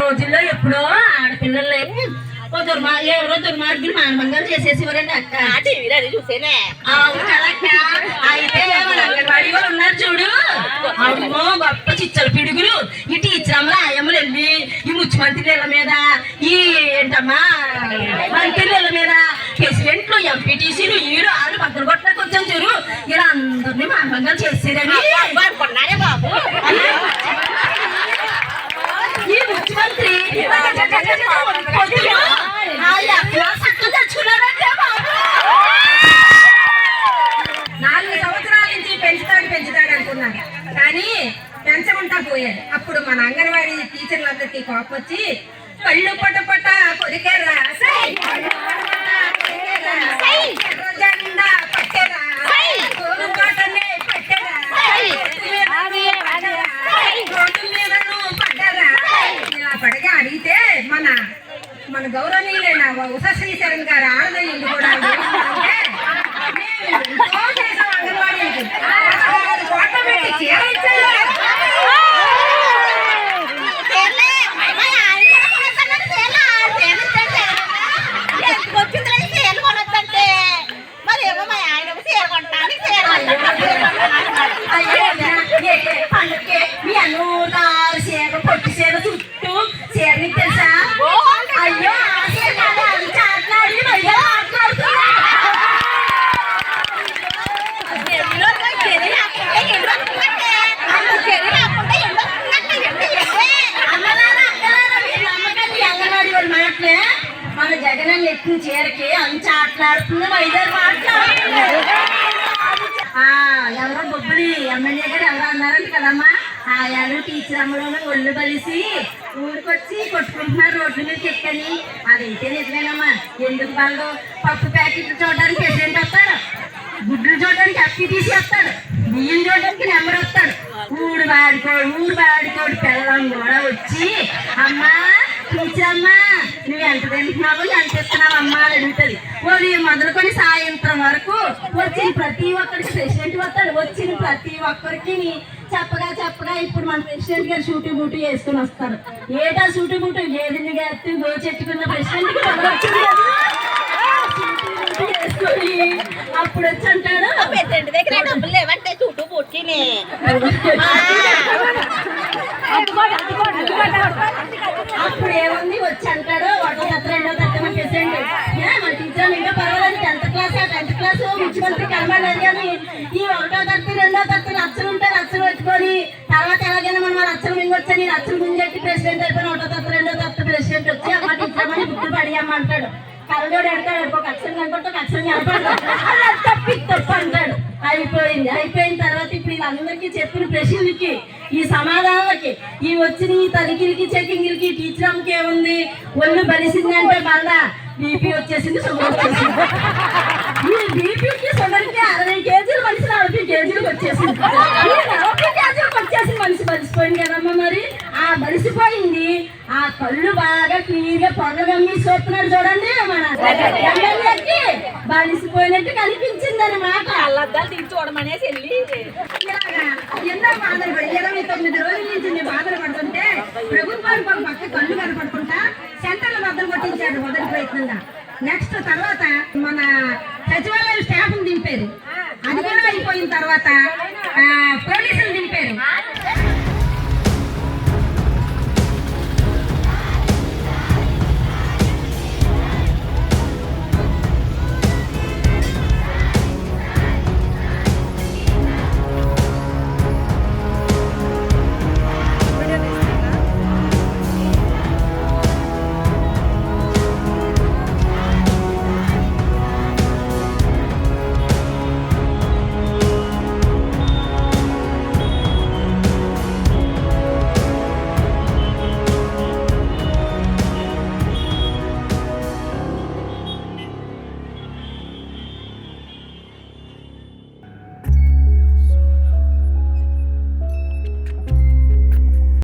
రోజుల్లో ఎప్పుడో ఆడపిల్లల్ని ఎవరో దుర్మార్గులు మానభంగాలు చేసేసేవారండి అక్క. టీవీలో అది చూసేనే. అవును కదా చిచ్చల పిడుగులు ఈ టీచర్ అమ్మలు ఆయమ్మలు వెళ్ళి ఈ ముఖ్యమంత్రి నెల మీద ఈ ఏంటమ్మా మంత్రి నెల మీద ప్రెసిడెంట్లు ఎంపీటీసీలు ఈడు ఆడు పక్కన కొట్టడానికి వచ్చాను చూడు. ఇలా అందరినీ చేసేరని అనుకున్నారే బాబు. అంగన్వాడీ టీచర్లందరికీ కోపం వచ్చి పళ్ళు పట పట ఎర్ర జెండా పట్టెరా తోలు పాటనే పట్టెరా మీదను పడ్డరా, రోడ్డు మీదను పడ్డరా ఇలా పడగా అడిగితే మన మన గౌరవనీయులైన ఉషా శ్రీశరణ్ గారు ఆడదయ్యింది కూడా. పండుగకి మీ అన్నూరు చీర పొట్టి చీర చుట్టూ చీర నీకు తెలుసా అయ్యో అంత మన జగన్ ఎక్కిన చీరకి అంచ ఆటలాడుతుంది వైద్యులు మాట్లాడుతుంది ఎవరో బొబ్బులి ఎమ్మెల్యే గారు ఎవరో అన్నారంట కదమ్మా. ఆయాలు టీచర్ అమ్మలోనే ఒళ్ళు బలిసి ఊరికొచ్చి కొట్టుకుంటున్నారు రోడ్ల మీద చెక్కని. అదైతే నిజమేనమ్మా. ఎందుకు వాళ్ళు పప్పు ప్యాకెట్లు చూడడానికి ప్రెసిడెంట్ వస్తారు. గుడ్లు చూడడానికి అప్పి తీసేస్తాడు బియ్యం చూడడానికి నెంబర్ వస్తాడు ఊడు వాడికోడు ఊరు వాడికోడు. పిల్లలు కూడా వచ్చి అమ్మా టీచర్ అమ్మా నువ్వు ఎంత తింటున్నావు ఎంత ఇస్తున్నావు అమ్మా అని అడుగుతుంది. ఉదయం మొదలుకొని సాయంత్రం వరకు వచ్చిన ప్రతి ఒక్కరికి ప్రెసిడెంట్ వస్తాడు. వచ్చిన ప్రతి ఒక్కరికి చెప్పగా చెప్పగా ఇప్పుడు మన ప్రెసిడెంట్ గారు షూటీ బూటీ వేసుకుని వస్తారు. ఏటా షూటీ బూటీ ఏదిని గారి ప్రెసిడెంట్. షూటీ బూటీ వేసుకొని అప్పుడు వచ్చి అంటాడు. దగ్గర డబ్బులు లేవంటే చుట్టూ పుట్టిని అప్పుడు ఏముంది లక్షలు ఉంటే లక్షలు పెట్టుకొని తర్వాత ఎలాగైనా మనం ఆ లక్షలు మింగొచ్చని లక్షలు మింగెట్టి ప్రెసిడెంట్ అయిపోయిన ఒకటో తత్త రెండో తత్త ప్రెసిడెంట్ వచ్చి అమ్మ ఇచ్చామని మని బుద్ధి పడియమ్మంటాడు ఎడతాడు ఒక అక్షరం కనుకుంటే ఒక అక్షరం కనపడదు. తప్పి తప్పు అంటాడు. అయిపోయింది. అయిపోయిన తర్వాత ఇప్పుడు వీళ్ళందరికీ చెప్పిన ప్రశ్నలకి ఈ సమాధానాలకి ఈ వచ్చిన ఈ తనిఖీలకి చెకింగ్లకి టీచర్ అమ్మకి ఏముంది? ఒళ్ళు బలిసిందంటే మళ్ళా బీపీ వచ్చేసింది షుగర్ వచ్చేసింది. ఈ బీపీకి షుగర్కి అరవై కేజీలు మనిషి నలభై కేజీలకు వచ్చేసింది. ఈ నలభై కేజీలకు వచ్చేసింది మనిషి బలిసిపోయింది కదమ్మా మరి. ఆ బలిసిపోయింది ఆ కళ్ళు బాగా క్లియర్గా పొరలు గమ్మి చూస్తున్నాడు చూడండి మన ఎమ్మెల్యేకి బలిసిపోయినట్టు కనిపించింది అనమాట అల్లద్దాలు దిగి చూడమనేసి వెళ్ళి. ఎన్నో బాధలు ఇరవై తొమ్మిది రోజుల నుంచి బాధలు పడుతుంటే ప్రభుత్వానికి పక్క కళ్ళు సెంటర్లు కొట్టించాడు మొదటి ప్రయత్నంగా నెక్స్ట్ తర్వాత మన సచివాలయం స్టాఫ్ దింపారు. అది కూడా అయిపోయిన తర్వాత పోలీసులు దింపారు.